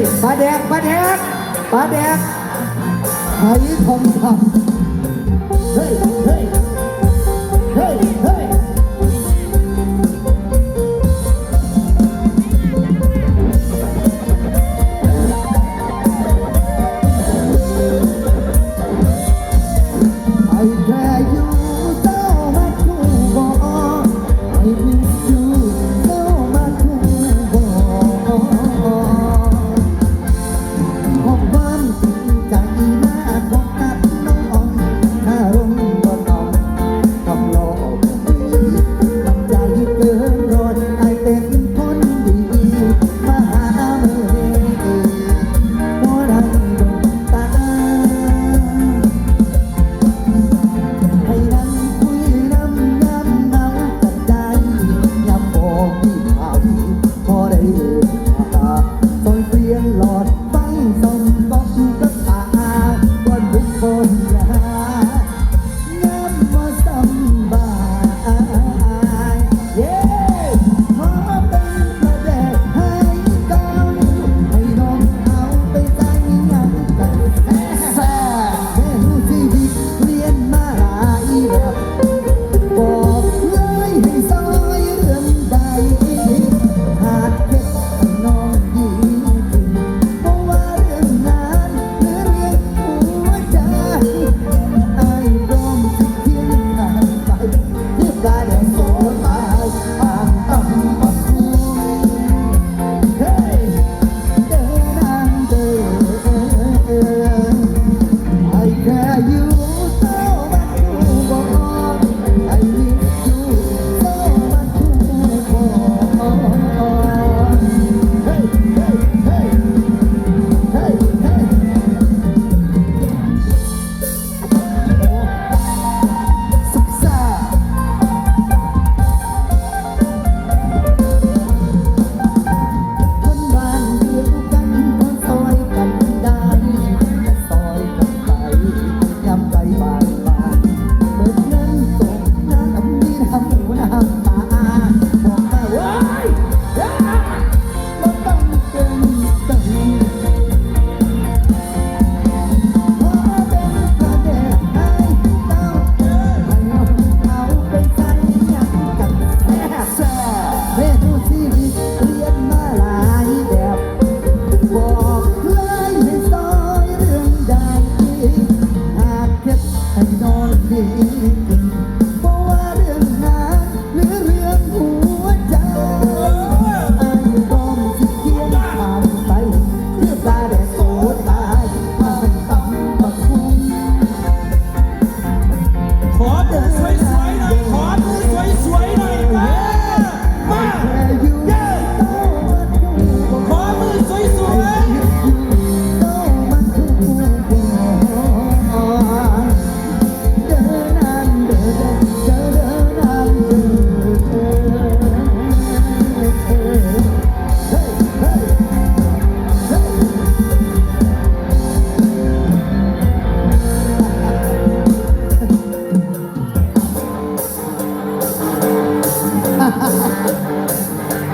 ยปลาแดกปลาแดกปลาแดกหอยทองคำเฮ้ยเฮ้ยเฮ้ยเฮ้ย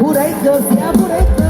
Por aí, dança, por aí, dança.